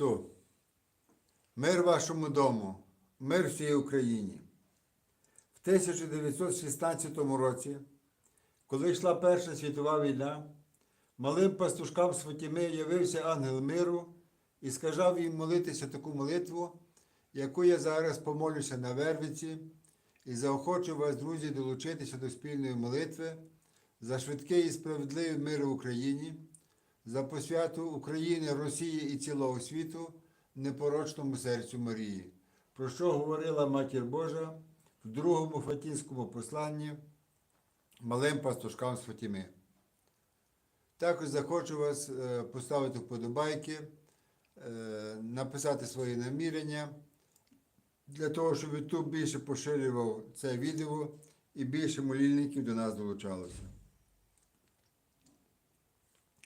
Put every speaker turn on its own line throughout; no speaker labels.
Христу! Мир вашому дому, мир всій Україні. В 1916 році, коли йшла Перша світова війна, малим пастушкам з Фатіми явився ангел миру і сказав їм молитися таку молитву, яку я зараз помолюся на Вервиці, і заохочу вас, друзі, долучитися до спільної молитви за швидкий і справедливий мир в Україні, за посвяту України, Росії і цілого світу непорочному серцю Марії, про що говорила Матір Божа в другому Фатінському посланні малим пастушкам з Фатіми. Також захочу вас е, поставити вподобайки, е, написати свої намірення для того, щоб YouTube більше поширював це відео і більше молільників до нас долучалося.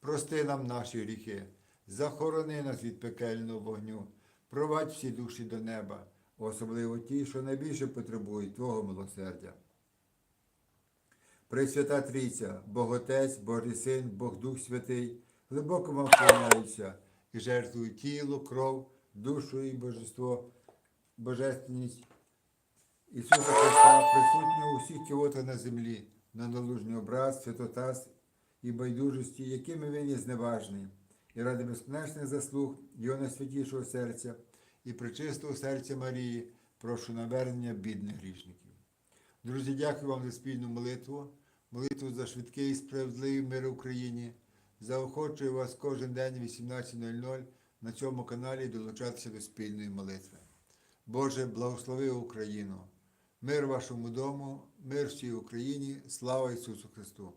прости нам наші гріхи, захорони нас від пекельного вогню, провадь всі душі до неба, особливо ті, що найбільше потребують Твого милосердя. Пресвята Трійця, Бог Отець, Божий Син, Бог Дух Святий, глибоко вам вклоняюся і жертвую тіло, кров, душу і божество, божественність Ісуса Христа, присутнього у всіх кіотах на землі, на налужний образ, святотаз і байдужості, якими він є зневажний, і ради безконечних заслуг Його найсвятішого серця і причистого серця Марії, прошу навернення бідних грішників. Друзі, дякую вам за спільну молитву, молитву за швидкий і справедливий мир в Україні. Заохочую вас кожен день о 18.00 на цьому каналі долучатися до спільної молитви. Боже, благослови Україну, мир вашому дому, мир всій Україні, слава Ісусу Христу!